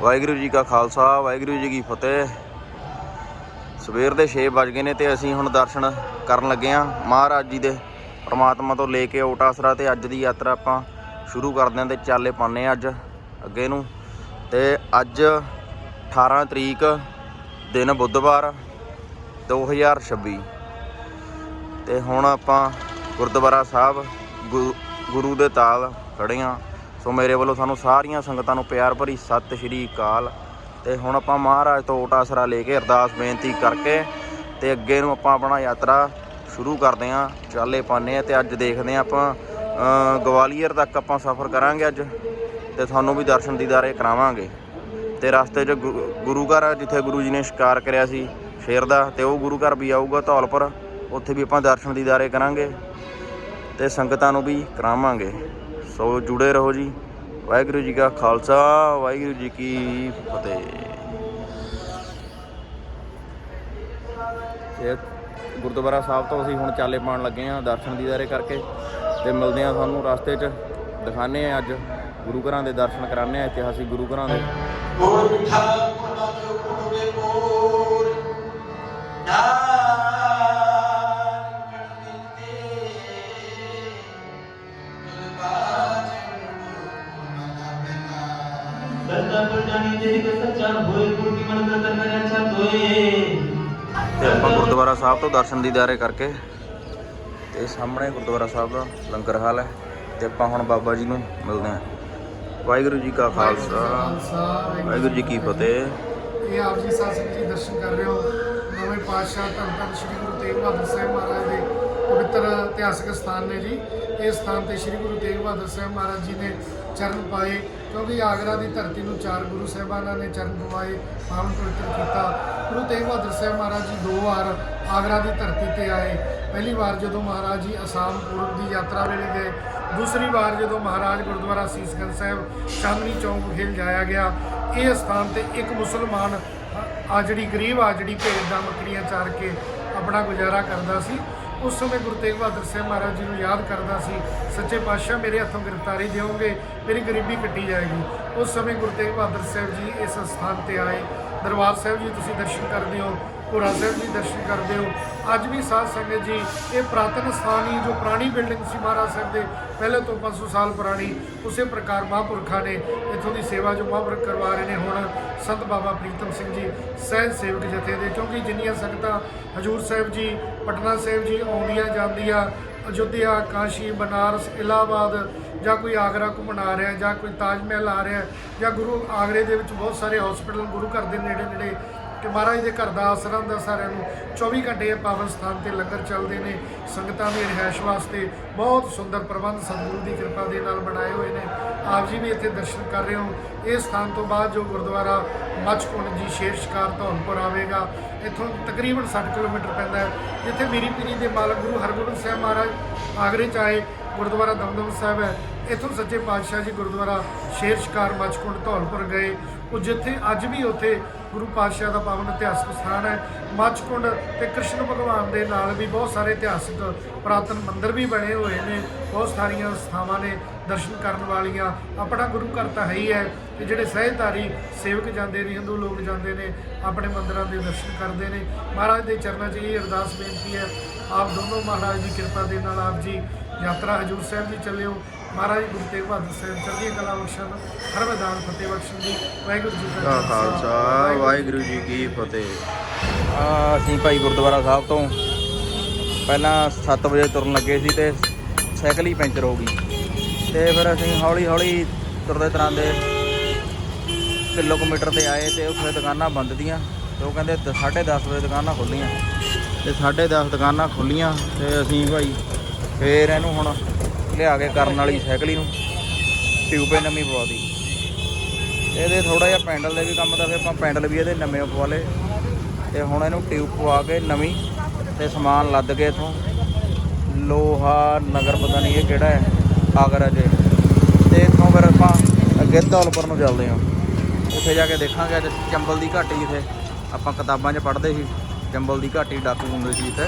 ਵਾਹਿਗੁਰੂ ਜੀ ਕਾ ਖਾਲਸਾ, ਵਾਹਿਗੁਰੂ ਜੀ ਕੀ ਫਤਿਹ। ਸਵੇਰ ਦੇ 6 ਵਜ ਗਏ ਨੇ ਤੇ ਅਸੀਂ ਹੁਣ ਦਰਸ਼ਨ ਕਰਨ ਲੱਗੇ ਆ ਮਹਾਰਾਜ ਜੀ ਦੇ ਪਰਮਾਤਮਾ ਤੋਂ ਲੈ ਕੇ ਓਟਾਸਰਾ ਤੇ ਅੱਜ ਦੀ ਯਾਤਰਾ ਆਪਾਂ ਸ਼ੁਰੂ ਕਰਦੇ ਆਂ ਤੇ ਚਾਲੇ ਪਾਉਂਦੇ ਆ ਅੱਜ ਅੱਗੇ ਨੂੰ। ਤੇ ਅੱਜ 18 ਤਰੀਕ ਦਿਨ ਬੁੱਧਵਾਰ 2026 ਤੇ ਹੁਣ ਆਪਾਂ ਗੁਰਦੁਆਰਾ ਸਾਹਿਬ ਗੁ- ਗੁਰੂ ਦੇ ਤਾਲ ਖੜੇ ਆ ਸੋ ਮੇਰੇ ਵੱਲੋਂ ਤੁਹਾਨੂੰ ਸਾਰੀਆਂ ਸੰਗਤਾਂ ਨੂੰ ਪਿਆਰ ਭਰੀ ਸਤਿ ਸ਼੍ਰੀ ਅਕਾਲ। ਤੇ ਹੁਣ ਆਪਾਂ ਮਹਾਰਾਜ ਤੋਂ ਓਟ ਆਸਰਾ ਲੈ ਕੇ ਅਰਦਾਸ ਬੇਨਤੀ ਕਰਕੇ ਤੇ ਅੱਗੇ ਨੂੰ ਆਪਾਂ ਆਪਣਾ ਯਾਤਰਾ ਸ਼ੁਰੂ ਕਰਦੇ ਆ ਚਾਲੇ ਪਾਉਂਦੇ ਆ ਤੇ ਅੱਜ ਦੇਖਦੇ ਆ ਆਪਾਂ ਗਵਾਲੀਅਰ ਤੱਕ ਆਪਾਂ ਸਫ਼ਰ ਕਰਾਂਗੇ ਅੱਜ ਤੇ ਤੁਹਾਨੂੰ ਵੀ ਦਰਸ਼ਨ ਦੀਦਾਰੇ ਕਰਾਵਾਂਗੇ। ਤੇ ਰਸਤੇ 'ਚ ਗੁ- ਗੁਰੂ ਘਰ ਜਿੱਥੇ ਗੁਰੂ ਜੀ ਨੇ ਸ਼ਿਕਾਰ ਕਰਿਆ ਸੀ ਸ਼ੇਰ ਦਾ ਤੇ ਉਹ ਗੁਰੂ ਘਰ ਵੀ ਆਊਗਾ ਧੌਲਪੁਰ। ਉੱਥੇ ਵੀ ਆਪਾਂ ਦਰਸ਼ਨ ਦੀਦਾਰੇ ਕਰਾਂਗੇ ਤੇ ਸੰਗਤਾਂ ਨੂੰ ਵੀ ਕਰਾਵਾਂਗੇ। ਸੋ ਜੁੜੇ ਰਹੋ ਜੀ। ਵਾਹਿਗੁਰੂ ਜੀ ਕਾ ਖਾਲਸਾ ਵਾਹਿਗੁਰੂ ਜੀ ਕੀ ਫਤਿਹ। ਤੇ ਗੁਰਦੁਆਰਾ ਸਾਹਿਬ ਤੋਂ ਅਸੀਂ ਹੁਣ ਚਾਲੇ ਪਾਉਣ ਲੱਗੇ ਆਂ ਦਰਸ਼ਨ ਦੀਦਾਰੇ ਕਰਕੇ ਤੇ ਮਿਲਦੇ ਆਂ ਤੁਹਾਨੂੰ ਰਸਤੇ 'ਚ। ਦਿਖਾਣੇ ਆ ਅੱਜ ਗੁਰੂ ਘਰਾਂ ਦੇ ਦਰਸ਼ਨ ਕਰਾਣੇ ਆ ਇਤਿਹਾਸਿਕ ਗੁਰੂ ਘਰਾਂ ਦੇ। ਗੁਰ ਮਿਠਾ ਗੁਰਨਾ ਤੇ ਉਡਵੇ ਮੋਰ ਆਪਾਂ ਗੁਰਦੁਆਰਾ ਸਾਹਿਬ ਤੋਂ ਦਰਸ਼ਨ ਦੀਦਾਰੇ ਕਰਕੇ ਤੇ ਸਾਹਮਣੇ ਗੁਰਦੁਆਰਾ ਸਾਹਿਬ ਦਾ ਲੰਗਰ ਹਾਲ ਹੈ ਤੇ ਆਪਾਂ ਹੁਣ ਬਾਬਾ ਜੀ ਨੂੰ ਮਿਲਦੇ ਹਾਂ। ਵਾਹਿਗੁਰੂ ਜੀ ਕਾ ਖਾਲਸਾ, ਵਾਹਿਗੁਰੂ ਜੀ ਕੀ ਫਤਿਹ। ਇਹ ਆਪ ਜੀ ਸਾਧ ਸੰਗਤ ਜੀ ਦਰਸ਼ਨ ਕਰ ਰਹੇ ਹੋ। ਨਵੇਂ ਪਾਤਸ਼ਾਹ ਧੰਨ ਧੰਨ ਸ੍ਰੀ ਗੁਰੂ ਤੇਗ ਬਹਾਦਰ ਸਾਹਿਬ ਮਹਾਰਾਜ ਦੇ ਪਵਿੱਤਰ ਇਤਿਹਾਸਕ ਸਥਾਨ ਨੇ ਜੀ। ਇਹ ਸਥਾਨ ਤੇ ਸ੍ਰੀ ਗੁਰੂ ਤੇਗ ਬਹਾਦਰ ਸਾਹਿਬ ਮਹਾਰਾਜ ਜੀ ਨੇ ਚਰਨ ਪਾਏ, ਕਿਉਂਕਿ ਆਗਰਾ ਦੀ ਧਰਤੀ ਨੂੰ ਚਾਰ ਗੁਰੂ ਸਾਹਿਬਾਨਾਂ ਨੇ ਚਰਨ ਪਵਾਏ ਪਾਵਨ ਪਵਿੱਤਰ ਕੀਤਾ। ਗੁਰੂ ਤੇਗ ਬਹਾਦਰ ਸਾਹਿਬ ਮਹਾਰਾਜ ਜੀ ਦੋ ਵਾਰ ਆਗਰਾ ਦੀ ਧਰਤੀ ਤੇ ਆਏ। ਪਹਿਲੀ ਵਾਰ ਜਦੋਂ ਮਹਾਰਾਜ ਜੀ ਅਸਾਮ ਪੂਰਬ ਦੀ ਯਾਤਰਾ ਵੇਲੇ ਗਏ, ਦੂਸਰੀ ਵਾਰ ਜਦੋਂ ਮਹਾਰਾਜ ਗੁਰਦੁਆਰਾ ਸੀਸਗੰਜ ਸਾਹਿਬ ਚਾਂਦਨੀ ਚੌਂਕ ਵਿਖੇ ਜਾਇਆ ਗਿਆ, ਇਹ ਸਥਾਨ ਤੇ ਇੱਕ ਮੁਸਲਮਾਨ ਆ ਜਿਹੜੀ ਗਰੀਬ ਆ, ਜਿਹੜੀ ਭੇਦ ਦਾ ਮੱਕੜੀਆਂ ਚਾਰ ਕੇ ਆਪਣਾ ਗੁਜ਼ਾਰਾ ਕਰਦਾ ਸੀ। ਉਸ ਸਮੇਂ ਗੁਰੂ ਤੇਗ ਬਹਾਦਰ ਸਾਹਿਬ ਮਹਾਰਾਜ ਜੀ ਨੂੰ ਯਾਦ ਕਰਦਾ ਸੀ, ਸੱਚੇ ਪਾਤਸ਼ਾਹ, ਮੇਰੇ ਹੱਥੋਂ ਗ੍ਰਿਫਤਾਰੀ ਦਿਓਗੇ, ਮੇਰੀ ਗਰੀਬੀ ਕੱਟੀ ਜਾਏਗੀ। ਉਸ ਸਮੇਂ ਗੁਰੂ ਤੇਗ ਬਹਾਦਰ ਸਾਹਿਬ ਜੀ ਇਸ ਸਥਾਨ ਤੇ ਆਏ। ਦਰਬਾਰ ਸਾਹਿਬ ਜੀ, ਤੁਸੀਂ ਦਰਸ਼ਨ ਕਰਦੇ ਹੋ ਭੋਰਾ ਸਾਹਿਬ ਜੀ ਦਰਸ਼ਨ ਕਰਦੇ ਹੋ। ਅੱਜ ਵੀ ਸਾਧ ਸੰਗਤ ਜੀ, ਇਹ ਪ੍ਰਾਤਨ ਸਥਾਨ ਹੀ ਜੋ ਪੁਰਾਣੀ ਬਿਲਡਿੰਗ ਸੀ ਮਹਾਰਾਜ ਸਾਹਿਬ ਦੇ, ਪਹਿਲੇ ਤੋਂ 500 ਸਾਲ ਪੁਰਾਣੀ, ਉਸੇ ਪ੍ਰਕਾਰ ਮਹਾਂਪੁਰਖਾਂ ਨੇ ਇੱਥੋਂ ਦੀ ਸੇਵਾ ਜੋ ਮਹਾਂਪੁਰਖ ਕਰਵਾ ਰਹੇ ਨੇ ਹੁਣ ਸੰਤ ਬਾਬਾ ਪ੍ਰੀਤਮ ਸਿੰਘ ਜੀ, ਸਹਿਜ ਸੇਵਕ ਜਥੇ ਦੇ, ਕਿਉਂਕਿ ਜਿੰਨੀਆਂ ਸੰਗਤਾਂ ਹਜੂਰ ਸਾਹਿਬ ਜੀ, ਪਟਨਾ ਸਾਹਿਬ ਜੀ ਆਉਂਦੀਆਂ ਜਾਂਦੀਆਂ, ਅਯੁੱਧਿਆ, ਕਾਸ਼ੀ, ਬਨਾਰਸ, ਇਲਾਹਾਬਾਦ ਜਾਂ ਕੋਈ ਆਗਰਾ ਘੁੰਮਣ ਆ ਰਿਹਾ ਜਾਂ ਕੋਈ ਤਾਜ ਮਹਿਲ ਆ ਰਿਹਾ ਜਾਂ ਗੁਰੂ ਆਗਰੇ ਦੇ ਵਿੱਚ ਬਹੁਤ ਸਾਰੇ ਹਸਪੀਟਲ ਗੁਰੂ ਘਰ ਦੇ ਨੇੜੇ ਨੇੜੇ ਕਿ ਮਹਾਰਾਜ ਦੇ ਘਰ ਦਾ ਆਸਰਾ ਹੁੰਦਾ ਸਾਰਿਆਂ ਨੂੰ। 24 ਘੰਟੇ ਇਹ ਪਾਵਨ ਸਥਾਨ ਤੇ ਲੰਗਰ ਚੱਲਦੇ ਨੇ। ਸੰਗਤਾਂ ਦੀ ਰਿਹਾਇਸ਼ ਵਾਸਤੇ ਬਹੁਤ ਸੁੰਦਰ ਪ੍ਰਬੰਧ ਸਤਿਗੁਰੂ ਦੀ ਕਿਰਪਾ ਦੇ ਨਾਲ ਬਣਾਏ ਹੋਏ ਨੇ। ਆਪ ਜੀ ਵੀ ਇੱਥੇ ਦਰਸ਼ਨ ਕਰ ਰਹੇ ਹੋ। ਇਸ ਸਥਾਨ ਤੋਂ ਬਾਅਦ ਜੋ ਗੁਰਦੁਆਰਾ ਮੱਚਕੁੰਡ ਜੀ ਸ਼ੇਰ ਸ਼ਿਕਾਰ ਧੌਲਪੁਰ ਆਵੇਗਾ, ਇੱਥੋਂ ਤਕਰੀਬਨ 60 ਕਿਲੋਮੀਟਰ ਪੈਂਦਾ ਹੈ। ਜਿੱਥੇ ਮੀਰੀ ਪੀਰੀ ਦੇ ਮਾਲਕ ਗੁਰੂ ਹਰਗੋਬਿੰਦ ਸਾਹਿਬ ਮਹਾਰਾਜ ਆਗਰੇ ਚ ਆਏ, ਗੁਰਦੁਆਰਾ ਦਮਦਮ ਸਾਹਿਬ ਹੈ। ਇੱਥੋਂ ਸੱਚੇ ਪਾਤਸ਼ਾਹ ਜੀ ਗੁਰਦੁਆਰਾ ਸ਼ੇਰ ਸ਼ਿਕਾਰ ਮੱਚਕੁੰਡ ਧੌਲਪੁਰ ਗਏ। ਉਹ ਜਿੱਥੇ ਅੱਜ ਵੀ ਉੱਥੇ ਗੁਰੂ ਪਾਤਸ਼ਾਹ ਦਾ ਪਾਵਨ ਇਤਿਹਾਸਕ ਸਥਾਨ ਹੈ। ਮੱਚਕੁੰਡ ਤੇ ਕ੍ਰਿਸ਼ਨ ਭਗਵਾਨ ਦੇ ਨਾਲ ਵੀ ਬਹੁਤ ਸਾਰੇ ਇਤਿਹਾਸਕ ਪ੍ਰਾਤਨ ਮੰਦਿਰ ਵੀ ਬਣੇ ਹੋਏ ਨੇ। ਬਹੁਤ ਸਾਰੀਆਂ ਸਥਾਵਾਂ ਨੇ ਦਰਸ਼ਨ ਕਰਨ ਵਾਲੀਆਂ। ਆਪਣਾ ਗੁਰੂ ਘਰ ਤਾਂ ਹੈ ਹੀ ਹੈ ਤੇ ਜਿਹੜੇ ਸਹਿਜਧਾਰੀ ਸੇਵਕ ਜਾਂਦੇ ਨੇ, ਹਿੰਦੂ ਲੋਕ ਜਾਂਦੇ ਨੇ, ਆਪਣੇ ਮੰਦਿਰਾਂ ਦੇ ਦਰਸ਼ਨ ਕਰਦੇ ਨੇ। ਮਹਾਰਾਜ ਦੇ ਚਰਨਾਂ 'ਚ ਇਹ ਅਰਦਾਸ ਬੇਨਤੀ ਹੈ। ਆਪ ਦੋਨੋਂ ਮਹਾਰਾਜ ਦੀ ਕਿਰਪਾ ਦੇ ਨਾਲ ਆਪ ਜੀ ਯਾਤਰਾ ਹਜੂਰ ਸਾਹਿਬ ਦੀ ਚੱਲਿਓ। ਮਹਾਰਾਜ ਗੁਰੂ ਤੇਗ ਬਹਾਦਰ ਸਾਹਿਬ ਚੜ੍ਹਦੀ ਕਲਾ ਬਖਸ਼ਣ ਹਰ ਮੈਦਾਨ ਫਤਿਹ ਬਖਸ਼ਣ ਜੀ ਵਾਹਿਗੁਰੂ ਜੀ ਕਾ ਖਾਲਸਾ। ਵਾਹਿਗੁਰੂ ਜੀ ਕੀ ਫਤਿਹ। ਆ ਅਸੀਂ ਭਾਈ ਗੁਰਦੁਆਰਾ ਸਾਹਿਬ ਤੋਂ ਪਹਿਲਾਂ 7 ਵਜੇ ਤੁਰਨ ਲੱਗੇ ਸੀ ਤੇ ਸਾਈਕਲ ਹੀ ਪੈਂਚਰ ਹੋ ਗਈ। ਤੇ ਫਿਰ ਅਸੀਂ ਹੌਲੀ ਹੌਲੀ ਤੁਰਦੇ ਤਰਾਂਦੇ ਕਿਲੋਮੀਟਰ ਤੇ ਆਏ ਤੇ ਉੱਥੇ ਦੁਕਾਨਾਂ ਬੰਦ ਦੀਆਂ ਤੇ ਉਹ ਕਹਿੰਦੇ 10:30 ਵਜੇ ਦੁਕਾਨਾਂ ਖੁੱਲੀਆਂ ਤੇ 10:30 ਦੁਕਾਨਾਂ ਖੁੱਲੀਆਂ ਤੇ ਅਸੀਂ ਭਾਈ ਫੇਰ ਇਹਨੂੰ ਹੁਣ ਲਿਆ ਕੇ ਕਰਨ ਵਾਲੀ ਸਾਈਕਲ ਨੂੰ। ਟਿਊਬੇ ਨਵੀਂ ਪਵਾ ਦੀ ਇਹਦੇ ਥੋੜਾ ਜਿਹਾ ਪੈਂਡਲ ਦੇ ਵੀ ਕੰਮ ਦਾ, ਫਿਰ ਆਪਾਂ ਪੈਂਡਲ ਵੀ ਇਹਦੇ ਨਵੇਂ ਪਵਾ ਲਏ। ਤੇ ਹੁਣ ਇਹਨੂੰ ਟਿਊਬ ਪਵਾ ਕੇ ਨਵੀਂ ਤੇ ਸਮਾਨ ਲੱਦ ਕੇ ਇਥੋਂ। ਲੋਹਾ ਨਗਰ ਪਤਾ ਨਹੀਂ ਇਹ ਕਿਹੜਾ ਹੈ, ਆਗਰਾ ਜੇ ਤੇ ਇਥੋਂ ਫਿਰ ਆਪਾਂ ਅੱਗੇ ਧੌਲਪੁਰ ਨੂੰ ਚੱਲਦੇ ਹਾਂ। ਉੱਥੇ ਜਾ ਕੇ ਦੇਖਾਂਗੇ ਅੱਜ ਚੰਬਲ ਦੀ ਘਾਟੀ ਜਿੱਥੇ ਆਪਾਂ ਕਿਤਾਬਾਂ 'ਚ ਪੜ੍ਹਦੇ ਸੀ ਚੰਬਲ ਦੀ ਘਾਟੀ ਡਾਕੂ ਹੁੰਦੇ ਸੀ ਇੱਥੇ।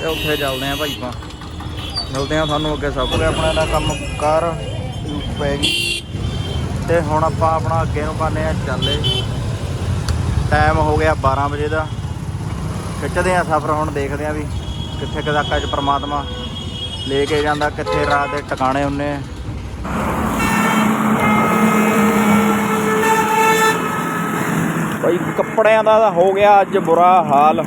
ਤੇ ਉੱਥੇ ਚੱਲਦੇ ਆਂ ਭਾਈ ਆਪਾਂ। ਮਿਲਦੇ ਆਂ ਤੁਹਾਨੂੰ ਅੱਗੇ ਸਭ ਤੋਂ ਆਪਣਾ ਦਾ ਕੰਮ ਕਾਰ, ਪੈ ਗਈ। ਤੇ ਹੁਣ ਆਪਾਂ ਆਪਣਾ ਅੱਗੇ ਨੂੰ ਪਾਣੇ ਆ ਚੱਲੇ ਟਾਈਮ ਹੋ ਗਿਆ 12 ਵਜੇ ਦਾ। ਖਿੱਚਦੇ ਆ ਸਫ਼ਰ, ਹੁਣ ਦੇਖਦੇ ਆ ਵੀ ਕਿੱਥੇ ਕੁ ਤੱਕ ਅੱਜ ਪ੍ਰਮਾਤਮਾ ਲੈ ਕੇ ਜਾਂਦਾ, ਕਿੱਥੇ ਰਾਤ ਦੇ ਟਿਕਾਣੇ ਹੁੰਨੇ ਆ। ਭਾਈ ਕੱਪੜਿਆਂ ਦਾ ਤਾਂ ਹੋ ਗਿਆ ਅੱਜ ਬੁਰਾ ਹਾਲ।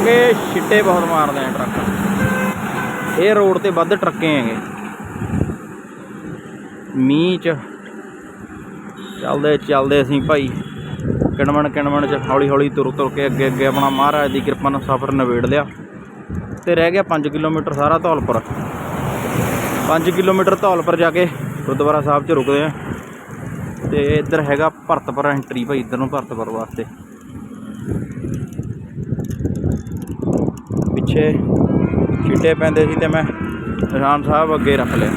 ਕਿਉਂਕਿ ਛਿੱਟੇ ਬਹੁਤ ਮਾਰਦੇ ਆ ਟਰੱਕ। ਇਹ ਰੋਡ ਤੇ ਵੱਧ ਟਰੱਕੇ ਹੈਗੇ। ਮੀਂਹ ਚ ਚੱਲਦੇ ਚੱਲਦੇ ਅਸੀਂ ਭਾਈ ਕਿਣਵਣ ਕਿਣਵਣ ਚ ਹੌਲੀ ਹੌਲੀ ਤੁਰ ਤੁਰ ਕੇ ਅੱਗੇ ਅੱਗੇ ਆਪਣਾ ਮਹਾਰਾਜ ਦੀ ਕਿਰਪਾ ਨਾਲ ਸਫ਼ਰ ਨਿਬੇੜ ਲਿਆ। ਤੇ ਰਹਿ ਗਿਆ 5 ਕਿਲੋਮੀਟਰ ਸਾਰਾ ਧੌਲਪੁਰ। 5 ਕਿਲੋਮੀਟਰ ਧੌਲਪੁਰ ਜਾ ਕੇ ਗੁਰਦੁਆਰਾ ਸਾਹਿਬ 'ਚ ਰੁਕਦੇ ਆ। ਤੇ ਇੱਧਰ ਹੈਗਾ ਭਰਤਪੁਰ ਐਂਟਰੀ ਭਾਈ, ਇੱਧਰ ਨੂੰ ਭਰਤਪੁਰ ਵਾਸਤੇ। ਪਿੱਛੇ ਛਿੱਟੇ ਪੈਂਦੇ ਸੀ ਤੇ ਮੈਂ ਨਿਸ਼ਾਨ ਸਾਹਿਬ ਅੱਗੇ ਰੱਖ ਲਿਆ।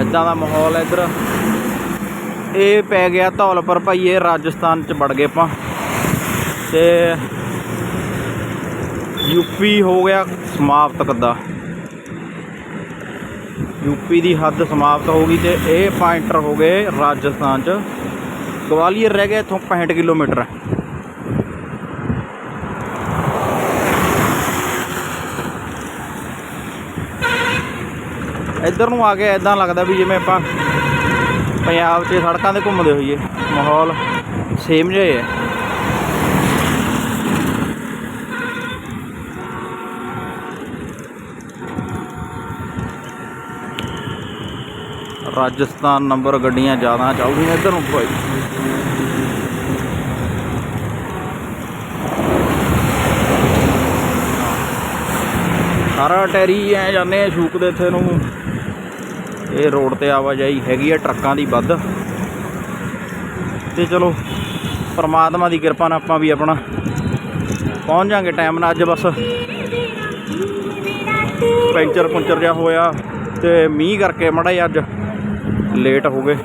ਇਦਾਂ ਦਾ ਮਾਹੌਲ ਹੈ ਇੱਧਰ। ਇਹ ਪੈ ਗਿਆ ਧੌਲਪੁਰ ਭਾਈ ਇਹ ਰਾਜਸਥਾਨ ਚ ਵੜ ਗਏ ਆਪਾਂ। ਤੇ ਯੂਪੀ ਹੋ ਗਿਆ ਸਮਾਪਤ ਕੱਦਾ ਯੂਪੀ ਦੀ ਹੱਦ ਸਮਾਪਤ ਹੋ ਗਈ ਤੇ ਇਹ ਆਪਾਂ ਐਂਟਰ ਹੋ ਗਏ ਰਾਜਸਥਾਨ ਚ। ਗਵਾਲੀਅਰ ਰਹਿ ਗਿਆ ਇੱਥੋਂ 65 ਕਿਲੋਮੀਟਰ ਇੱਧਰ ਨੂੰ ਆ ਕੇ ਇਦਾਂ ਲੱਗਦਾ ਵੀ ਜਿਵੇਂ ਆਪਾਂ ਪੰਜਾਬ 'ਚ ਸੜਕਾਂ ਤੇ ਘੁੰਮਦੇ ਹੋਈਏ ਮਾਹੌਲ ਸੇਮ ਜਿਹਾ ਹੈ ਰਾਜਸਥਾਨ ਨੰਬਰ ਗੱਡੀਆਂ ਜ਼ਿਆਦਾ ਚੱਲਦੀਆਂ ਇੱਧਰ ਨੂੰ ਭਾਈ। ਸਾਰਾ ਟੈਰੀ ਐ ਜਾਂਦੇ ਆ ਸ਼ੂਕ ਦੇ ਇੱਥੇ ਨੂੰ। ਇਹ ਰੋਡ ਤੇ ਆਵਾਜਾਈ ਹੈਗੀ ਆ ਟਰੱਕਾਂ ਦੀ ਵੱਧ। ਤੇ ਚਲੋ, ਪਰਮਾਤਮਾ ਦੀ ਕਿਰਪਾ ਨਾਲ ਆਪਾਂ ਵੀ ਆਪਣਾ ਪਹੁੰਚ ਜਾਾਂਗੇ ਟਾਈਮ ਨਾਲ ਅੱਜ ਬਸ। ਪੈਂਚਰ ਪੁੰਚਰ ਜਿਹਾ ਹੋਇਆ ਤੇ ਮੀਂਹ ਕਰਕੇ ਮੜਾ ਅੱਜ ਲੇਟ ਹੋ ਗਏ।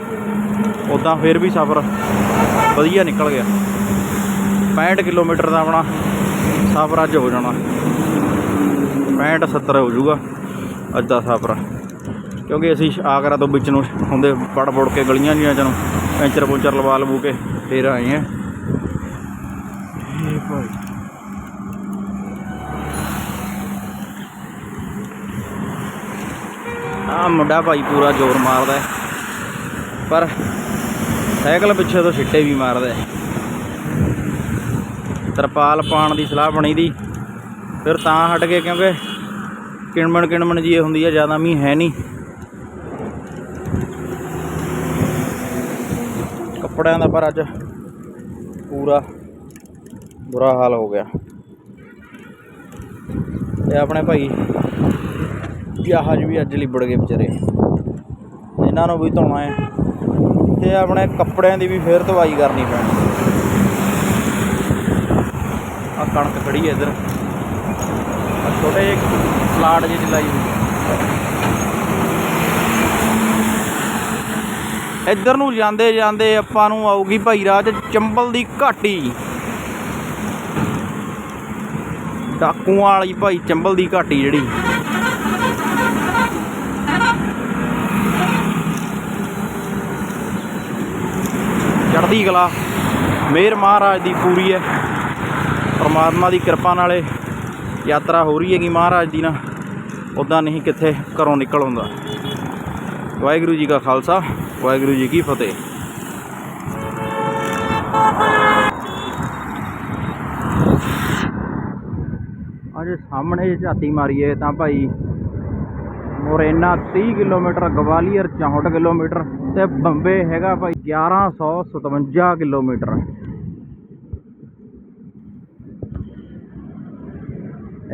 ਉਦਾਂ ਫਿਰ ਵੀ ਸਫ਼ਰ ਵਧੀਆ ਨਿਕਲ ਗਿਆ। 65 ਕਿਲੋਮੀਟਰ ਦਾ ਆਪਣਾ ਸਫ਼ਰ ਅੱਜ ਹੋ ਜਾਣਾ। 65 70 ਹੋ ਜਾਊਗਾ ਅੱਜ ਦਾ ਸਫ਼ਰ। ਕਿਉਂਕਿ ਅਸੀਂ ਆਗਰਾ ਤੋਂ ਵਿੱਚ ਨੂੰ ਹੁੰਦੇ ਪੜ ਪੜ ਕੇ ਗਲੀਆਂ ਜੀਆਂ ਚ ਪੈਂਚਰ ਪੁੰਚਰ ਲਵਾ ਲਵੂ ਕੇ ਫਿਰ ਆਏ ਆ। ਆ ਮੁੰਡਾ ਭਾਈ ਪੂਰਾ ਜ਼ੋਰ ਮਾਰਦਾ ਹੈ। ਪਰ ਸਾਈਕਲ ਪਿੱਛੇ ਤੋਂ ਛਿੱਟੇ ਵੀ ਮਾਰਦਾ। ਤਰਪਾਲ ਪਾਣ ਦੀ ਸਲਾਹ ਬਣੀ ਦੀ। ਫਿਰ ਤਾਂ ਹਟ ਗਏ ਕਿਉਂਕਿ ਕਿਣਮਣ ਕਿਣਮਣ ਜੀ ਇਹ ਹੁੰਦੀ ਹੈ ਜ਼ਿਆਦਾ ਮੀਂਹ ਹੈ ਨਹੀਂ। ਕੱਪੜਿਆਂ ਦਾ ਪਰ ਅੱਜ ਪੂਰਾ ਬੁਰਾ ਹਾਲ ਹੋ ਗਿਆ। ਤੇ ਆਪਣੇ ਭਾਈ ਜਹਾਜ਼ ਵੀ ਅੱਜ ਲਿਬੜ ਗਏ ਵਿਚਾਰੇ। ਇਹਨਾਂ ਨੂੰ ਵੀ ਧੋਣਾ ਹੈ। ਤੇ ਆਪਣੇ ਕੱਪੜਿਆਂ ਦੀ ਵੀ ਫੇਰ ਧਵਾਈ ਕਰਨੀ ਪੈਣੀ। ਆ ਕਣਕ ਖੜੀ ਹੈ ਇੱਧਰ। ਛੋਟੇ ਜਿਹੇ ਪਲਾਟ ਜਿਹੀ ਲਾਈ ਹੋਈ ਇੱਧਰ ਨੂੰ ਜਾਂਦੇ ਜਾਂਦੇ ਆਪਾਂ ਨੂੰ ਆਊਗੀ ਭਾਈ ਰਾਜ ਚੰਬਲ ਦੀ ਘਾਟੀ। ਡਾਕੂਆਂ ਵਾਲੀ ਭਾਈ ਚੰਬਲ ਦੀ ਘਾਟੀ ਜਿਹੜੀ। ਚੜ੍ਹਦੀ ਕਲਾ। ਮੇਰ ਮਹਾਰਾਜ ਦੀ ਪੂਰੀ ਹੈ। ਪਰਮਾਤਮਾ ਦੀ ਕਿਰਪਾ ਨਾਲੇ ਯਾਤਰਾ ਹੋ ਰਹੀ ਹੈਗੀ ਮਹਾਰਾਜ ਦੀ ਨਾ ਉਦਾਂ ਨਹੀਂ ਕਿੱਥੇ ਘਰੋਂ ਨਿਕਲ ਹੁੰਦਾ ਵਾਹਿਗੁਰੂ ਜੀ ਕਾ ਖਾਲਸਾ, ਵਾਹਿਗੁਰੂ ਜੀ ਕੀ ਫਤਿਹ। ਅਜੇ ਸਾਹਮਣੇ ਜੇ ਝਾਤੀ ਮਾਰੀਏ ਤਾਂ ਭਾਈ ਮੋਰੇਨਾ 30 ਕਿਲੋਮੀਟਰ, ਗਵਾਲੀਅਰ 64 ਕਿਲੋਮੀਟਰ। ਤੇ ਬੰਬੇ ਹੈਗਾ ਭਾਈ 1157 ਕਿਲੋਮੀਟਰ।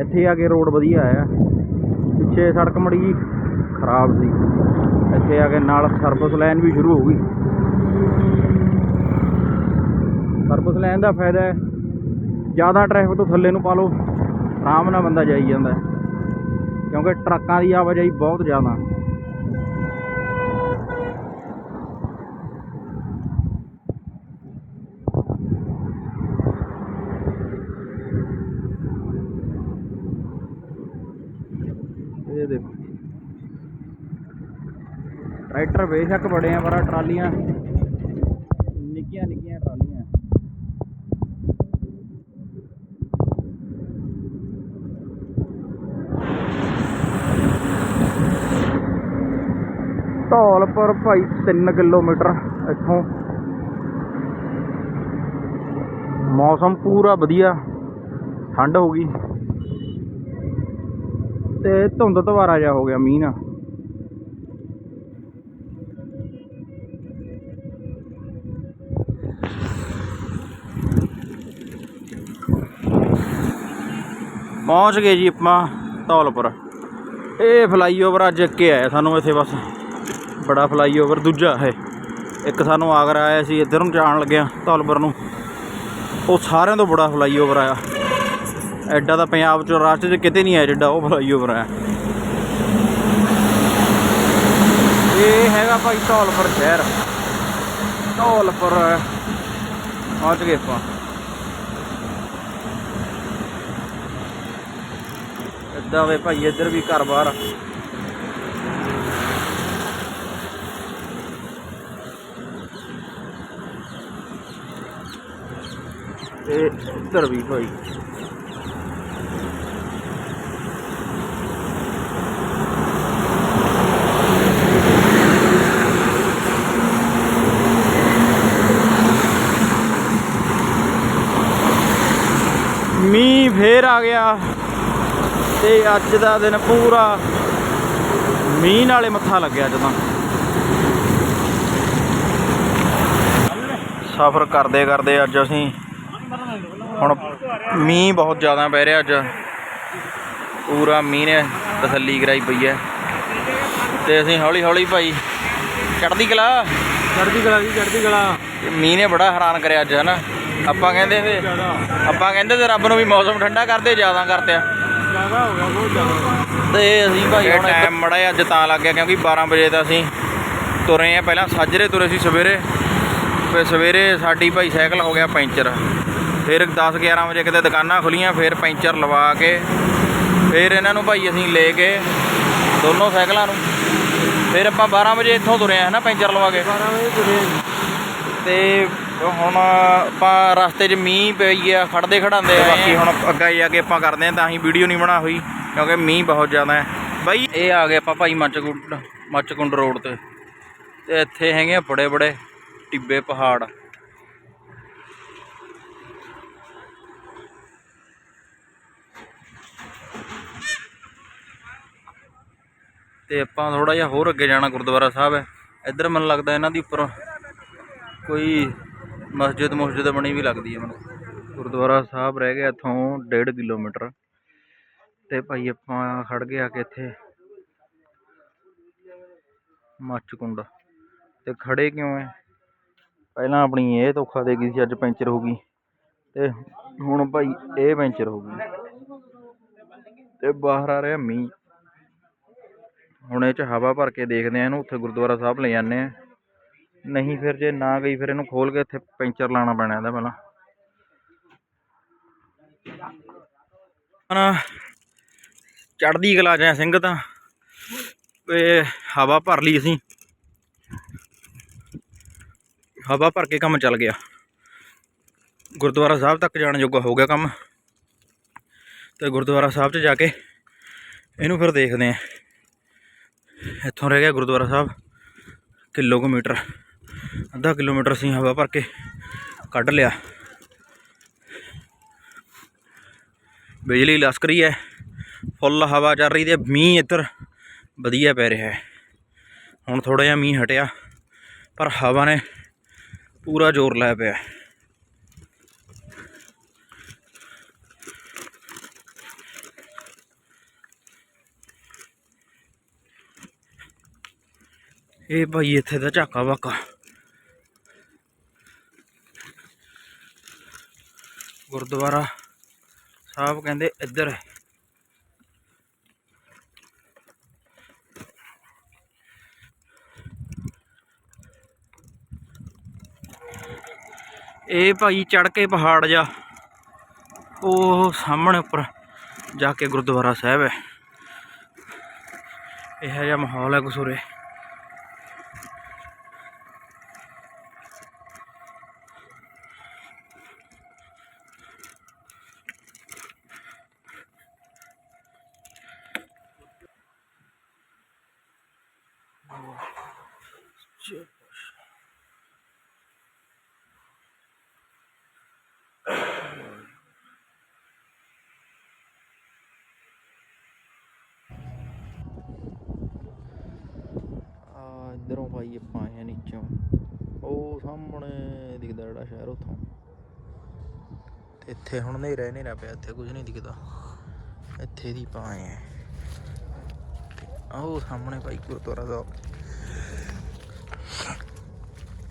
ਇੱਥੇ ਆ ਕੇ ਰੋਡ ਵਧੀਆ ਆਇਆ ਪਿੱਛੇ ਸੜਕ ਮੜੀ ਜੀ ਖਰਾਬ ਸੀ। ਇੱਥੇ ਆ ਕੇ ਨਾਲ ਸਰਵਿਸ ਲਾਈਨ ਵੀ ਸ਼ੁਰੂ ਹੋ ਗਈ। ਸਰਵਿਸ ਲਾਈਨ ਦਾ ਫਾਇਦਾ ਹੈ, ਜ਼ਿਆਦਾ ਟ੍ਰੈਫਿਕ ਤੋਂ ਥੱਲੇ ਨੂੰ ਪਾ ਲਓ, ਆਰਾਮ ਨਾਲ ਬੰਦਾ ਜਾਈ ਜਾਂਦਾ ਕਿਉਂਕਿ ਟਰੱਕਾਂ ਦੀ ਆਵਾਜਾਈ ਬਹੁਤ ਜ਼ਿਆਦਾ। ਇਹ ਦੇਖੋ। ਟਰੈਕਟਰ ਬੇਸ਼ੱਕ ਬੜੇ ਆ ਪਰ ਟਰਾਲੀਆਂ। ਨਿੱਕੀਆਂ ਨਿੱਕੀਆਂ ਟਰਾਲੀਆਂ। ਧੌਲਪੁਰ ਭਾਈ 3 ਕਿਲੋਮੀਟਰ ਇੱਥੋਂ। ਮੌਸਮ ਪੂਰਾ ਵਧੀਆ, ਠੰਡ ਹੋ ਗਈ। ਤੇ ਧੁੰਦ ਧਵਾਰਾ ਜਿਹਾ ਹੋ ਗਿਆ, ਮੀਂਹ ਨਾਲ। ਪਹੁੰਚ ਗਏ ਜੀ ਆਪਾਂ ਧੌਲਪੁਰ। ਇਹ ਫਲਾਈਓਵਰ ਅੱਜ ਅੱਕੇ ਆਇਆ ਸਾਨੂੰ ਇੱਥੇ ਬਸ। ਬੜਾ ਫਲਾਈਓਵਰ ਦੂਜਾ ਹੈ ਇੱਕ ਸਾਨੂੰ ਆਗਰਾ ਆਇਆ ਸੀ, ਇੱਧਰ ਨੂੰ ਜਾਣ ਲੱਗਿਆ ਧੌਲਪੁਰ ਨੂੰ। ਉਹ ਸਾਰਿਆਂ ਤੋਂ ਬੜਾ ਫਲਾਈਓਵਰ ਆਇਆ। ਐਡਾ ਤਾਂ ਪੰਜਾਬ ਚ ਰਾਸ਼ਟਰ 'ਚ ਕਿਤੇ ਨਹੀਂ ਹੈ ਜਿੱਡਾ ਉਹ ਫਲਾਈਓਵਰ ਹੈ ਇਹ ਹੈਗਾ ਭਾਈ ਧੌਲਪੁਰ ਸ਼ਹਿਰ। ਧੌਲਪੁਰ, ਪਹੁੰਚ ਗਏ ਆਪਾਂ। ਇੱਦਾਂ ਵੇ ਭਾਈ, ਇੱਧਰ ਵੀ ਘਰ ਬਾਹਰ। ਤੇ ਇੱਧਰ ਵੀ ਭਾਈ ਮੀਂਹ ਫੇਰ ਆ ਗਿਆ। ਤੇ ਅੱਜ ਦਾ ਦਿਨ ਪੂਰਾ ਮੀਂਹ ਨਾਲੇ ਮੱਥਾ ਲੱਗਿਆ ਅੱਜ ਤਾਂ। ਸਫ਼ਰ ਕਰਦੇ ਕਰਦੇ ਅੱਜ ਅਸੀਂ ਹੁਣ ਮੀਂਹ ਬਹੁਤ ਜ਼ਿਆਦਾ ਪੈ ਰਿਹਾ ਅੱਜ। ਪੂਰਾ ਮੀਂਹ ਨੇ ਤਸੱਲੀ ਕਰਾਈ ਪਈ ਹੈ। ਤੇ ਅਸੀਂ ਹੌਲੀ ਹੌਲੀ ਭਾਈ ਚੜ੍ਹਦੀ ਕਲਾ? ਚੜ੍ਹਦੀ ਕਲਾ ਜੀ ਚੜ੍ਹਦੀ ਕਲਾ। ਮੀਂਹ ਨੇ ਬੜਾ ਹੈਰਾਨ ਕਰਿਆ ਅੱਜ ਹਨਾ? ਆਪਾਂ ਕਹਿੰਦੇ ਤੇ ਆਪਾਂ ਕਹਿੰਦੇ ਤੇ ਰੱਬ ਨੂੰ ਵੀ ਮੌਸਮ ਠੰਡਾ ਕਰਦੇ ਜ਼ਿਆਦਾ ਕਰਤਿਆ ਜ਼ਿਆਦਾ ਹੋ ਗਿਆ ਬਹੁਤ ਜ਼ਿਆਦਾ ਤੇ ਅਸੀਂ ਭਾਈ ਹੁਣ ਟਾਈਮ ਮੜਾ ਅੱਜ ਤਾਂ ਲੱਗ ਗਿਆ ਕਿਉਂਕਿ 12 ਵਜੇ ਤਾਂ ਅਸੀਂ ਤੁਰੇ ਆ। ਪਹਿਲਾਂ ਸਾਜਰੇ ਤੁਰੇ ਸੀ ਸਵੇਰੇ ਫਿਰ ਸਵੇਰੇ ਸਾਡੀ ਭਾਈ ਸਾਈਕਲ ਹੋ ਗਿਆ ਪੈਂਚਰ। ਫਿਰ 10 11 ਵਜੇ ਕਿਤੇ ਦੁਕਾਨਾਂ ਖੁੱਲੀਆਂ ਫਿਰ ਪੈਂਚਰ ਲਵਾ ਕੇ ਫਿਰ ਇਹਨਾਂ ਨੂੰ ਭਾਈ ਅਸੀਂ ਲੈ ਕੇ ਦੋਨੋਂ ਸਾਈਕਲਾਂ ਨੂੰ। ਫਿਰ ਆਪਾਂ 12 ਵਜੇ ਇੱਥੋਂ ਤੁਰੇ ਆ ਹਨਾ ਪੈਂਚਰ ਲਵਾ ਕੇ? 12 ਵਜੇ ਤੁਰੇ ਤੇ ਹੁਣ ਆਪਾਂ ਰਸਤੇ 'ਚ ਮੀਂਹ ਪਈ ਗਿਆ ਖੜਦੇ ਖੜਾਉਂਦੇ ਆ ਬਾਕੀ ਹੁਣ ਅੱਗਾ ਜਾ ਕੇ ਆਪਾਂ ਕਰਦੇ ਆ ਤਾਂ ਹੀ ਵੀਡੀਓ ਨਹੀਂ ਬਣਾ ਹੋਈ ਕਿਉਂਕਿ ਮੀਂਹ ਬਹੁਤ ਜ਼ਿਆਦਾ ਹੈ। ਬਾਈ ਇਹ ਆ ਗਏ ਆਪਾਂ ਭਾਈ ਮੱਚਕੁੰਡ ਮੱਚਕੁੰਡ ਰੋਡ ਤੇ। ਤੇ ਇੱਥੇ ਹੈਗੇ ਆ ਬੜੇ ਬੜੇ ਟਿੱਬੇ ਪਹਾੜ। ਤੇ ਆਪਾਂ ਥੋੜਾ ਜਿਹਾ ਹੋਰ ਅੱਗੇ ਜਾਣਾ ਗੁਰਦੁਆਰਾ ਸਾਹਿਬ ਹੈ। ਇੱਧਰ ਮੈਨੂੰ ਲੱਗਦਾ ਇਹਨਾਂ ਦੀ ਉੱਪਰ ਕੋਈ ਮਸਜਿਦ ਮਸਜਿਦ ਬਣੀ ਵੀ ਲੱਗਦੀ ਹੈ ਮੈਨੂੰ। ਗੁਰਦੁਆਰਾ ਸਾਹਿਬ ਰਹਿ ਗਿਆ ਇੱਥੋਂ 1.5 ਕਿਲੋਮੀਟਰ। ਤੇ ਭਾਈ ਆਪਾਂ ਖੜ ਗਏ ਆ ਕੇ ਇੱਥੇ ਮੱਚਕੁੰਡ। ਤੇ ਖੜੇ ਕਿਉਂ ਐ? ਪਹਿਲਾਂ ਆਪਣੀ ਇਹ ਧੋਖਾ ਦੇ ਗਈ ਸੀ, ਅੱਜ ਪੈਂਚਰ ਹੋ ਗਈ। ਤੇ ਹੁਣ ਭਾਈ ਇਹ ਪੈਂਚਰ ਹੋ ਗਈ। ਤੇ ਬਾਹਰ ਆ ਰਿਹਾ ਮੀਂਹ। ਹੁਣ ਇਹ ਚ ਹਵਾ ਭਰ ਕੇ ਦੇਖਦੇ ਆ ਇਹਨੂੰ, ਉੱਥੇ ਗੁਰਦੁਆਰਾ ਸਾਹਿਬ ਲੈ ਜਾਂਦੇ ਆ। ਨਹੀਂ ਫਿਰ ਜੇ ਨਾ ਗਈ ਫਿਰ ਇਹਨੂੰ ਖੋਲ ਕੇ ਇੱਥੇ ਪੈਂਚਰ ਲਾਉਣਾ ਪੈਣਾ ਇਹਦਾ ਪਹਿਲਾਂ। ਨਾ ਚੜਦੀ ਕਲਾ ਜਾਂ ਸਿੰਘ ਤਾਂ ਇਹ ਹਵਾ ਭਰ ਲਈ ਅਸੀਂ। ਹਵਾ ਭਰ ਕੇ ਕੰਮ ਚੱਲ ਗਿਆ। ਗੁਰਦੁਆਰਾ ਸਾਹਿਬ ਤੱਕ ਜਾਣ ਜੋਗਾ ਹੋ ਗਿਆ ਕੰਮ। ਤੇ ਗੁਰਦੁਆਰਾ ਸਾਹਿਬ 'ਚ ਜਾ ਕੇ ਇਹਨੂੰ ਫਿਰ ਦੇਖਦੇ ਆ ਇੱਥੋਂ ਰਹਿ ਗਿਆ ਗੁਰਦੁਆਰਾ ਸਾਹਿਬ, ਕਿਲੋਮੀਟਰ। ਅੱਧਾ ਕਿਲੋਮੀਟਰ ਅਸੀਂ ਹਵਾ ਭਰ ਕੇ ਕੱਢ ਲਿਆ। ਬਿਜਲੀ ਲਸਕ ਰਹੀ ਹੈ। ਫੁੱਲ ਹਵਾ ਚੱਲ ਰਹੀ ਤੇ ਮੀਂਹ ਇੱਧਰ ਵਧੀਆ ਪੈ ਰਿਹਾ ਹੈ। ਹੁਣ ਥੋੜਾ ਜਿਹਾ ਮੀਂਹ ਹਟਿਆ, ਪਰ ਹਵਾ ਨੇ ਪੂਰਾ ਜ਼ੋਰ ਲਾਇਆ ਪਿਆ। ਇਹ ਭਾਈ ਇੱਥੇ ਦਾ ਝਾਕਾ ਵਾਕਾ। ਗੁਰਦੁਆਰਾ ਸਾਹਿਬ ਕਹਿੰਦੇ ਇੱਧਰ। ਹੈ ਇਹ ਭਾਈ ਚੜ ਕੇ ਪਹਾੜ ਜਾ ਉਹ ਸਾਹਮਣੇ ਉੱਪਰ ਜਾ ਕੇ ਗੁਰਦੁਆਰਾ ਸਾਹਿਬ ਹੈ। ਇਹੋ ਜਿਹਾ ਮਾਹੌਲ ਹੈ ਕਸੂਰੇ। ਆ ਇਧਰੋਂ ਭਾਈ ਆਪਾਂ ਆਏ ਨੀਚੋਂ। ਉਹ ਸਾਹਮਣੇ ਦਿਖਦਾ ਜਿਹੜਾ ਸ਼ਹਿਰ ਉਥੋਂ। ਤੇ ਇੱਥੇ ਹੁਣ ਨਹੀਂ ਰਹਿ ਨਹੀਂ ਪਿਆ, ਇੱਥੇ ਕੁਝ ਨਹੀਂ ਦਿਖਦਾ। ਇੱਥੇ ਦੀ ਆਪਾਂ ਆ। ਉਹ ਸਾਹਮਣੇ ਭਾਈ ਗੁਰਦੁਆਰਾ ਸਾਹਿਬ।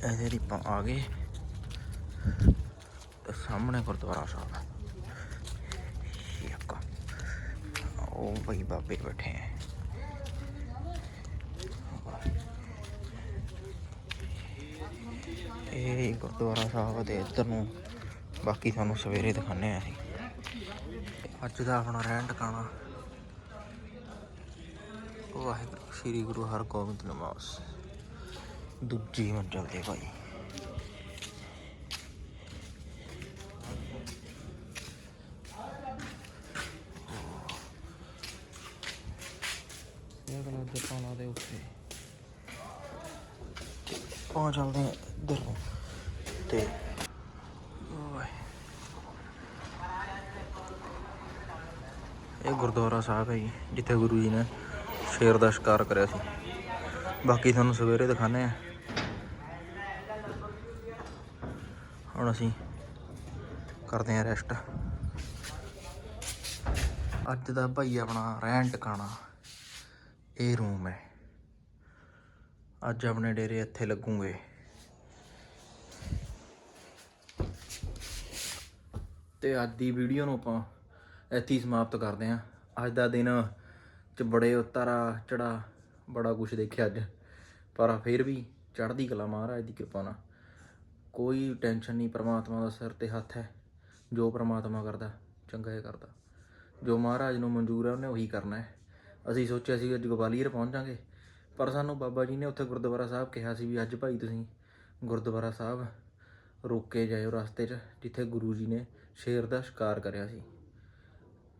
ਇਹਦੇ ਦੀ ਆ ਗਏ। ਸਾਹਮਣੇ ਗੁਰਦੁਆਰਾ ਸਾਹਿਬ ਹੈ ਉਹ ਭਾਈ ਬਾਬੇ ਬੈਠੇ ਹੈ ਇਹ ਗੁਰਦੁਆਰਾ ਸਾਹਿਬ ਦੇ ਇੱਧਰ ਨੂੰ। ਬਾਕੀ ਤੁਹਾਨੂੰ ਸਵੇਰੇ ਦਿਖਾਣੇ ਆ ਅਸੀਂ। ਅੱਜ ਦਾ ਆਪਣਾ ਰਹਿਣ ਟਿਕਾਣਾ। ਵਾਹਿਗੁਰੂ, ਸ੍ਰੀ ਗੁਰੂ ਹਰਗੋਬਿੰਦ ਨਿਵਾਸ ਦੂਜੀ ਮੰਜ਼ਲ ਤੇ ਭਾਈ। ਇਹ ਗਲਾ ਜਪਾਨਾ ਦੇ ਉੱਤੇ। ਪਹੁੰਚ ਹਾਂ ਇੱਧਰ ਨੂੰ। ਤੇ ਇਹ ਗੁਰਦੁਆਰਾ ਸਾਹਿਬ ਹੈ ਜੀ ਜਿੱਥੇ ਗੁਰੂ ਜੀ ਨੇ ਸ਼ੇਰ ਦਾ ਸ਼ਿਕਾਰ ਕਰਿਆ ਸੀ। ਬਾਕੀ ਤੁਹਾਨੂੰ ਸਵੇਰੇ ਦਿਖਾਣੇ ਆ। ਹੁਣ ਅਸੀਂ ਕਰਦੇ ਹਾਂ ਰੈਸਟ ਅੱਜ ਦਾ ਭਾਈ ਆਪਣਾ ਰਹਿਣ ਟਿਕਾਣਾ, ਇਹ ਰੂਮ ਹੈ। ਅੱਜ ਆਪਣੇ ਡੇਰੇ ਇੱਥੇ ਲੱਗੂਗੇ। ਤੇ ਅੱਜ ਦੀ ਵੀਡੀਓ ਨੂੰ ਆਪਾਂ ਇੱਥੇ ਹੀ ਸਮਾਪਤ ਕਰਦੇ ਹਾਂ। ਅੱਜ ਦਾ ਦਿਨ ਚ ਬੜੇ ਉਤਾਰਾ ਚੜਾ ਬੜਾ ਕੁਝ ਦੇਖਿਆ ਅੱਜ। ਪਰ ਫਿਰ ਵੀ ਚੜ੍ਹਦੀ ਕਲਾ ਮਹਾਰਾਜ ਦੀ ਕਿਰਪਾ ਨਾਲ। ਕੋਈ ਟੈਨਸ਼ਨ ਨਹੀਂ, ਪ੍ਰਮਾਤਮਾ ਦਾ ਸਿਰ ਤੇ ਹੱਥ ਹੈ। ਜੋ ਪ੍ਰਮਾਤਮਾ ਕਰਦਾ, ਚੰਗਾ ਹੀ ਕਰਦਾ। ਜੋ ਮਹਾਰਾਜ ਨੂੰ ਮਨਜ਼ੂਰ ਹੈ, ਉਹਨੇ ਉਹੀ ਕਰਨਾ ਹੈ। ਅਸੀਂ ਸੋਚਿਆ ਸੀ ਅੱਜ ਗਵਾਲੀਅਰ ਪਹੁੰਚ ਜਾਾਂਗੇ ਪਰ ਸਾਨੂੰ ਬਾਬਾ ਜੀ ਨੇ ਉੱਥੇ ਗੁਰਦੁਆਰਾ ਸਾਹਿਬ ਕਿਹਾ ਸੀ ਵੀ ਅੱਜ ਭਾਈ ਤੁਸੀਂ ਗੁਰਦੁਆਰਾ ਸਾਹਿਬ ਰੋਕੇ ਜਾਇਓ ਰਸਤੇ 'ਚ, ਜਿੱਥੇ ਗੁਰੂ ਜੀ ਨੇ ਸ਼ੇਰ ਦਾ ਸ਼ਿਕਾਰ ਕਰਿਆ ਸੀ।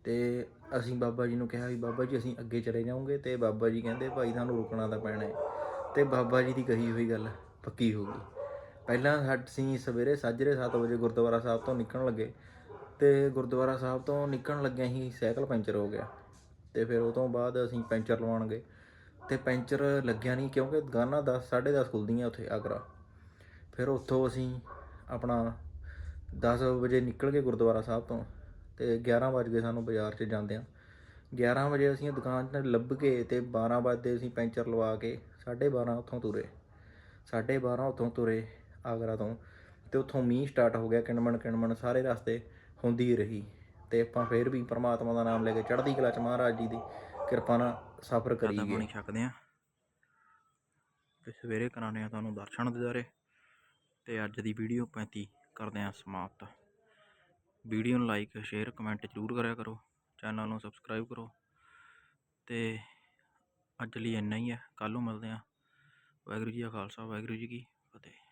ਤੇ ਅਸੀਂ ਬਾਬਾ ਜੀ ਨੂੰ ਕਿਹਾ ਵੀ ਬਾਬਾ ਜੀ ਅਸੀਂ ਅੱਗੇ ਚਲੇ ਜਾਵਾਂਗੇ ਤੇ ਬਾਬਾ ਜੀ ਕਹਿੰਦੇ ਭਾਈ ਤੁਹਾਨੂੰ ਰੁਕਣਾ ਤਾਂ ਪੈਣਾ ਹੈ। ਤੇ ਬਾਬਾ ਜੀ ਦੀ ਕਹੀ ਹੋਈ ਗੱਲ ਪੱਕੀ ਹੋ ਗਈ। ਪਹਿਲਾਂ ਸਾਡ- ਅਸੀਂ ਸਵੇਰੇ ਸਾਜਰੇ 7 ਵਜੇ ਗੁਰਦੁਆਰਾ ਸਾਹਿਬ ਤੋਂ ਨਿਕਲਣ ਲੱਗੇ ਤੇ ਗੁਰਦੁਆਰਾ ਸਾਹਿਬ ਤੋਂ ਨਿਕਲਣ ਲੱਗਿਆ ਹੀ ਸਾਈਕਲ ਪੈਂਚਰ ਹੋ ਗਿਆ ਤੇ ਫਿਰ ਉਹ ਤੋਂ ਬਾਅਦ ਅਸੀਂ ਪੈਂਚਰ ਲਵਾਉਣ ਗਏ ਤੇ ਪੈਂਚਰ ਲੱਗਿਆ ਨਹੀਂ ਕਿਉਂਕਿ ਦੁਕਾਨਾਂ 10 10:30 ਖੁੱਲਦੀਆਂ ਉੱਥੇ ਆਗਰਾ। ਫਿਰ ਉੱਥੋਂ ਅਸੀਂ ਆਪਣਾ 10 ਵਜੇ ਨਿਕਲ ਕੇ ਗੁਰਦੁਆਰਾ ਸਾਹਿਬ ਤੋਂ ਤੇ 11 ਵਜੇ ਗਏ ਸਾਨੂੰ ਬਾਜ਼ਾਰ 'ਚ ਜਾਂਦੇ ਜਾਂਦਿਆਂ। 11 ਵਜੇ ਅਸੀਂ ਦੁਕਾਨ 'ਤੇ ਲੱਭ ਕੇ ਤੇ 12 ਵਜੇ ਅਸੀਂ ਪੈਂਚਰ ਲਵਾ ਕੇ 12:30 ਉੱਥੋਂ ਤੁਰੇ। 12:30 ਉੱਥੋਂ ਤੁਰੇ ਆਗਰਾ ਤੋਂ ਤੇ ਉੱਥੋਂ ਮੀਂਹ ਸਟਾਰਟ ਹੋ ਗਿਆ ਕਿਣਮਣ ਕਿਣਮਣ ਸਾਰੇ ਰਸਤੇ ਹੁੰਦੀ ਰਹੀ ਤੇ ਆਪਾਂ ਫੇਰ ਵੀ ਪ੍ਰਮਾਤਮਾ ਦਾ ਨਾਮ ਲੈ ਕੇ ਚੜ੍ਹਦੀ ਕਲਾ ਚ ਮਹਾਰਾਜ ਜੀ ਦੀ ਕਿਰਪਾ ਨਾਲ ਸਫ਼ਰ ਕਰੀ ਗਏ। ਪਾਣੀ ਛਕਦੇ ਆ। ਤੇ ਸਵੇਰੇ ਕਰਾਣੇ ਆ ਤੁਹਾਨੂੰ ਦਰਸ਼ਨ ਦਿਦਾਰੇ ਤੇ ਅੱਜ ਦੀ ਵੀਡੀਓ 35 ਕਰਦੇ ਆ ਸਮਾਪਤ। ਵੀਡੀਓ ਨੂੰ ਲਾਈਕ ਸ਼ੇਅਰ ਕਮੈਂਟ ਜ਼ਰੂਰ ਕਰਿਆ ਕਰੋ ਚੈਨਲ ਨੂੰ ਸਬਸਕ੍ਰਾਈਬ ਕਰੋ ਤੇ ਅੱਜ ਲਈ ਇੰਨਾ ਹੀ ਹੈ ਕੱਲ ਨੂੰ ਮਿਲਦੇ ਆ ਵਾਹਿਗੁਰੂ ਜੀ ਕਾ ਖਾਲਸਾ ਵਾਹਿਗੁਰੂ ਜੀ ਕੀ ਫਤਿਹ।